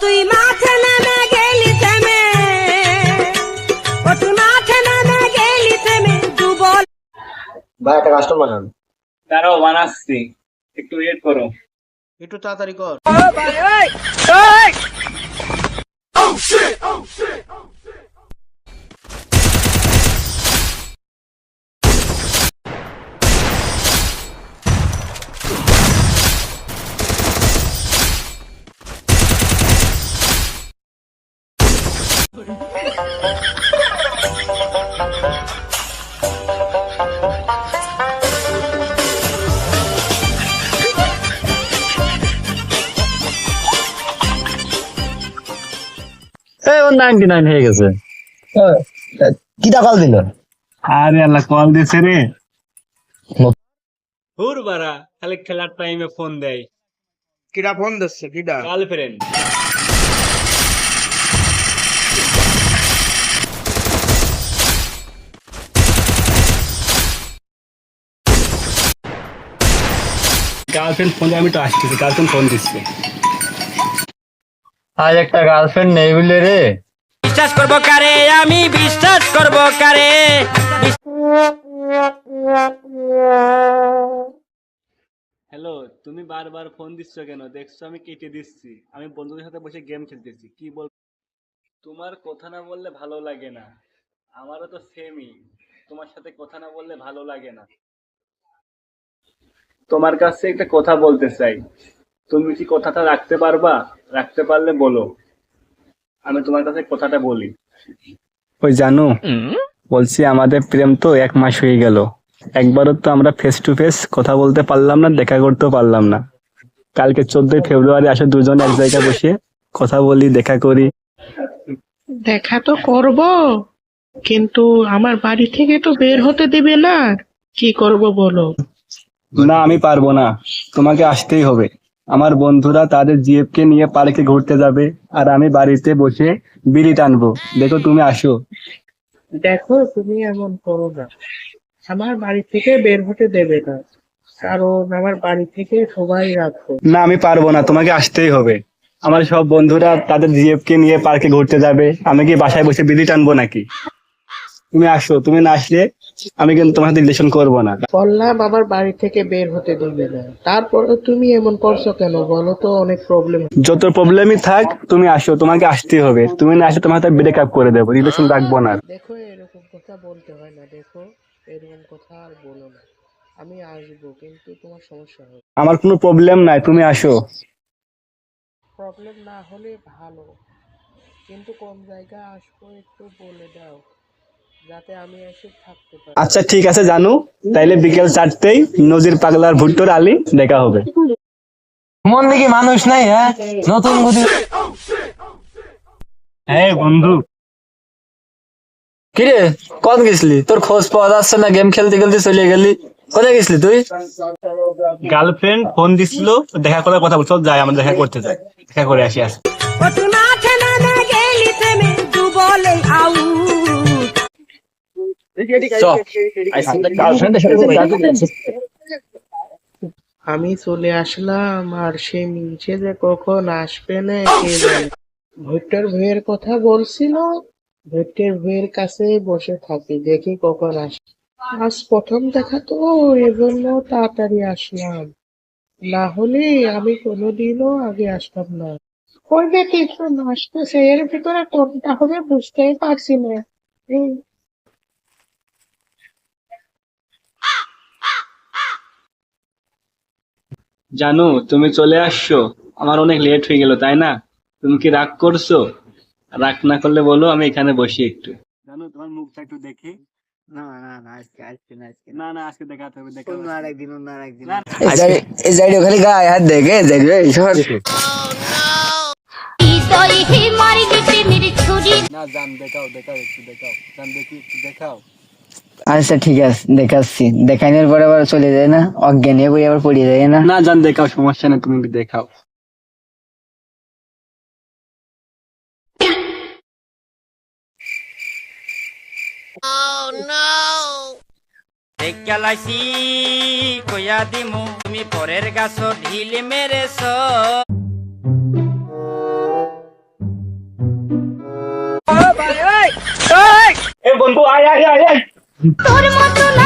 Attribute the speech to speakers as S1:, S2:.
S1: তুই মাঠে নেমে গেলি থেমে। ও তুই মাঠে নেমে গেলি থেমে দুবল
S2: ভাই একটা কাস্টমার আন
S3: তারাও বানাচ্ছি একটু ওয়েট করো।
S4: একটু তাড়াতাড়ি কর।
S5: এই ওর নাইনটি নাইন হয়ে গেছে।
S2: কিটা কল দিল?
S3: আরে আল্লাহ কল দিছে রে। হুর বারা খালি খেলার টাইমে ফোন দেয়।
S4: কিডা ফোন দিচ্ছে কিডা?
S3: গার্লফ্রেন্ড গার্লফ্রেন্ড ফোন আমি তো আসতেছি গার্লফ্রেন্ড ফোন দিচ্ছে।
S5: আজ একটা গার্লফ্রেন্ড নেই বলে রে।
S6: বিশ্বাস করব কারে? আমি বিশ্বাস করব কারে?
S3: হ্যালো তুমি বারবার ফোন দিচ্ছ কেন? দেখছ আমি কেটে দিচ্ছি। আমি বন্ধুদের সাথে বসে গেম খেলতেছি। কি বল তোমার কথা না বললে ভালো লাগে না। আমারও তো সেমই তোমার সাথে কথা না বললে ভালো লাগে না। তোমার কাছে একটা কথা বলতে চাই। তুমি কি কথাটা রাখতে পারবা? রাখতে পারলে বলো। আমি তোমার কাছে কথাটা বলি। ওই জানো বলছি আমাদের প্রেম তো এক মাস হয়ে গেল। একবারও তো আমরা ফেস টু ফেস কথা বলতে পারলাম না দেখা করতেও পারলাম না। কালকে চোদ্দই ফেব্রুয়ারি আসে দুজন এক জায়গায় বসে কথা বলি দেখা করি।
S7: দেখা তো করব কিন্তু আমার বাড়ি থেকে তো বের হতে দেবে না। কি করব বলো?
S3: না আমি পারব না। তোমাকে আসতেই হবে। আমার বন্ধুরা তাদের জিএফ কে নিয়ে পার্কে ঘুরতে যাবে আর আমি বাড়িতে বসে বিড়ি টানবো। দেখো তুমি আসো।
S7: দেখো তুমি এমন করো না। আমার বাড়ি থেকে বের হতে দেবে না। কারণ আমার বাড়ি থেকে সবাই রাখো।
S3: না আমি পারব না। তোমাকে আসতেই হবে। আমার সব বন্ধুরা তাদের জিএফ কে নিয়ে পার্কে ঘুরতে যাবে। আমি কি বাসায় বসে বিড়ি টানবো নাকি? তুমি আসো। তুমি না আসলে আমি কিন্তু তোমার সাথে রিলেশন করব না।
S7: বললাম আমার বাড়ি থেকে বের হতে দেবে না। তারপরে তুমি এমন করছ কেন? বলো তো অনেক প্রবলেম
S3: যত প্রবলেমই থাক তুমি আসো তোমাকে আসতেই হবে। তুমি না আসলে তোমার সাথে ব্রেকআপ করে দেবো রিলেশন রাখব না।
S7: দেখো এরকম কথা বলতে হয় না দেখো এরকম কথা আর বলো না। আমি আসব কিন্তু তোমার সমস্যা হবে।
S3: আমার কোনো প্রবলেম নাই তুমি আসো।
S7: প্রবলেম না হলে ভালো। কিন্তু কোন জায়গায় আসব একটু বলে দাও।
S3: আচ্ছা ঠিক আছে জানু। তাইলে বিকেল চারটেই নজির পাগলার ভুট্টোর আলী দেখা হবে।
S5: মন দেখি মানুষ নাই হ্যাঁ? নতুন
S3: হ্যাঁ বন্ধু।
S5: কিরে কত গেছিলি? তোর খোঁজ পাওয়া যাচ্ছে না গেম খেলতে খেলতে চলে গেলি। কোথায় গেছিলি তুই?
S3: গার্লফ্রেন্ড ফোন দিছিল দেখা করার কথা বলছো যাই আমরা দেখা করতে যাই। দেখা করে আসি আস।
S7: আমি চলে আসলাম আর সে নিচে যে কখন আসবে না কে জানে। ভুট্টার ভুঁয়ের কথা বলছিল ভুট্টের ভুঁয়ের কাছে বসে থাকি দেখি কখন আসে আজ প্রথম দেখা তো এজন্য তাড়াতাড়ি আসলাম। না হলে আমি কোনোদিনও আগে আসতাম না। ওই কিছু আসতেছে এর ভিতরে কোনটা হবে বুঝতেই পারছি না।
S3: জানু তুমি চলে আসছো। আমার অনেক লেট হয়ে গেল তাই না? তুমি কি রাগ করছ? রাগ না করলে বলো আমি এখানে বসি একটু। জানু তোমার মুখটা একটু দেখি।
S4: না না না আজকে আজকে না আজকে
S3: না। না আজকে দেখাতে হবে দেখা
S4: অন্য আর একদিন অন্য আর একদিন
S2: এই সাইডে খালি গায়ে হাত দেখে দেখবে সর
S8: হৃদয়ে মারি প্রেমের ছুরি।
S3: না জান দেখাও দেখাও একটু দেখাও। জান দেখি একটু দেখাও।
S2: আচ্ছা ঠিক আছে দেখাচ্ছি। দেখানোর পরে আবার চলে যায় না? অজ্ঞান হয়ে পড়ে আবার পড়ে যায় না?
S3: না জান দেখাও সমস্যা না তুমি দেখাও।
S6: oh, দেখালাইছি কয়া দিমু তুমি পরের গাছ ঢিল মেরেছ।
S3: বন্ধু আয় আয় আয়।
S8: তোর মতো